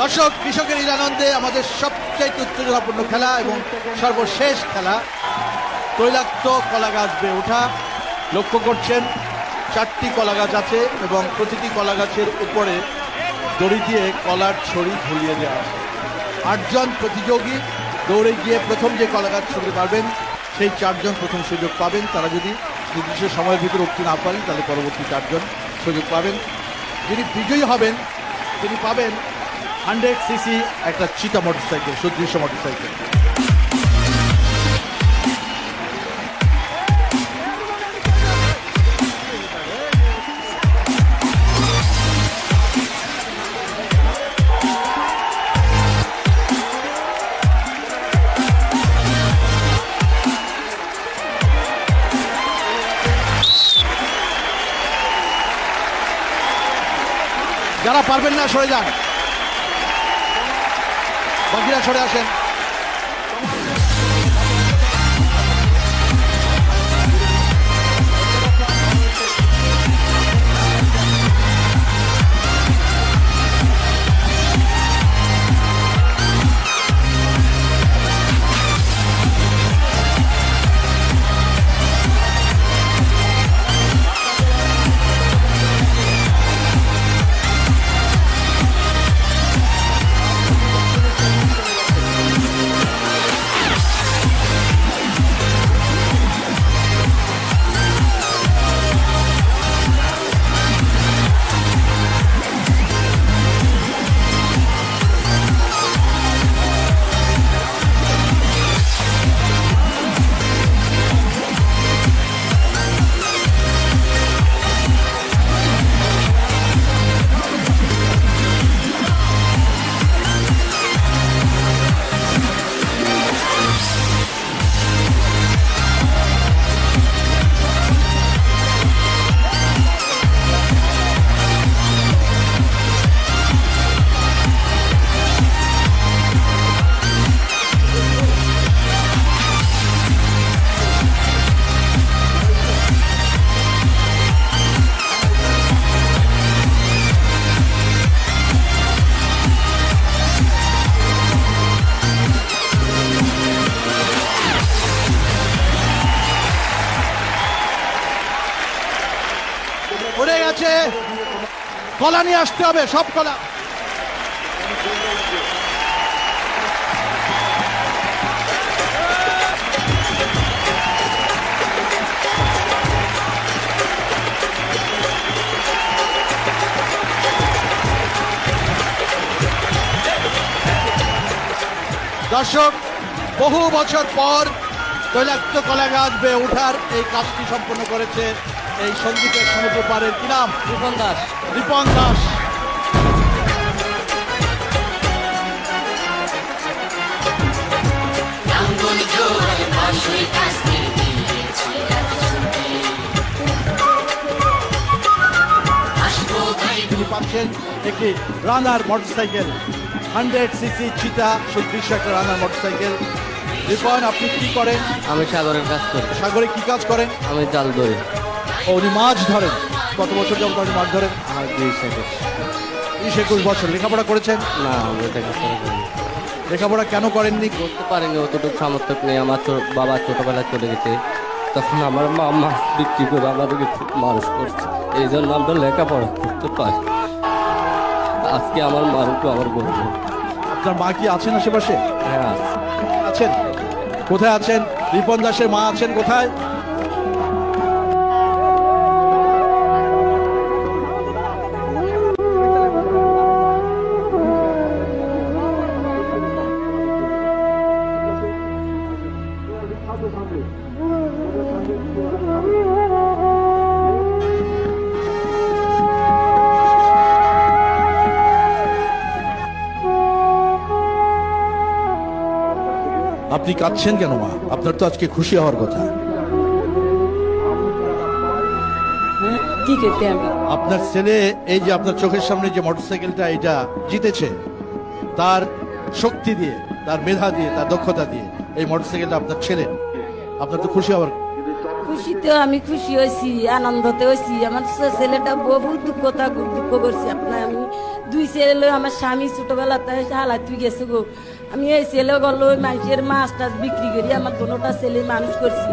দর্শক, কৃষকের এই আনন্দে আমাদের সবচেয়ে উত্তেজনাপূর্ণ খেলা এবং সর্বশেষ খেলা তৈলাক্ত কলা গাছ বেয়ে ওঠা। লক্ষ্য করছেন, চারটি কলা গাছ আছে এবং প্রতিটি কলা গাছের উপরে দড়ি দিয়ে কলার ছড়ি ঝুলিয়ে দেওয়া আছে। আটজন প্রতিযোগী দৌড়ে গিয়ে প্রথম যে কলা গাছ ছুটতে পারবেন, সেই চারজন প্রথম সুযোগ পাবেন। তারা যদি নির্দিষ্ট সময়ের ভিতরে উঠতে না পারেন, তাহলে পরবর্তী চারজন সুযোগ পাবেন। যিনি বিজয়ী হবেন, তিনি পাবেন হান্ড্রেড সিসি একটা চিতা মোটরসাইকেল সুদৃশ্য মোটরসাইকেল যারা পারবেন না সরে যান। বাকিরা সরে আসেন। পড়ে কলা নিয়ে আসতে হবে, সব কলা। দর্শক, বহু বছর পর তৈলাক্ত কলা গাছ বেয়ে ওঠার এই কাজটি সম্পন্ন করেছে এই সঙ্গীতের সমুদ্র পাড়ের কি নাম? রিপন দাস। রিপন দাস। তিনি পাচ্ছেন একটি রানার মোটরসাইকেল। হান্ড্রেড সিসি চিতা সুদৃশ্য একটা রানার মোটরসাইকেল। রিপন আপনি কি করেন? আমি সাগরের কাজ করি। সাগরে কি কাজ করেন? আমি জাল ধরি। উনি মাছ ধরেন। কত বছর যাবত আপনি মাছ ধরেন? আমার বিশ একুশ বছর। লেখাপড়া করেছেন? না। লেখাপড়া কেন করেননি? করতে পারিনি অতটুকু সামর্থ্য নেই। আমার বাবা ছোটবেলায় চলে গেছে। তখন আমার মা মাছ বিক্রি করে আমাদেরকে খুব মানুষ করছে। এই জন্য আমরা লেখাপড়া করতে পারি। আজকে আমার মার একটু আমার গর্ব আপনার মা কি আছেন আশেপাশে? হ্যাঁ আছেন? কোথায় আছেন? রিপন দাসের মা আছেন কোথায়? আপনি কাঁদছেন কেন মা? আপনার তো আজকে খুশি হওয়ার কথা। আপনার ছেলে এই যে আপনার চোখের সামনে যে মোটরসাইকেলটা এটা জিতেছে তার শক্তি দিয়ে তার মেধা দিয়ে তার দক্ষতা দিয়ে এই মোটরসাইকেলটা আপনার ছেলে। আপনার তো খুশি হওয়ার খুশিতে আমি খুশি হয়েছি, আনন্দতে হয়েছি। আমার ছেলেটা বহু দুঃখতা দুঃখ করছি। আপনার আমি দুই ছেলে আমার স্বামী ছোটবেলাতে হালা তুই গেছে গো। আমি এই ছেলে গলো মানুষের মাছ টাছ বিক্রি করি, আমার দোনোটা ছেলে মানুষ করছি।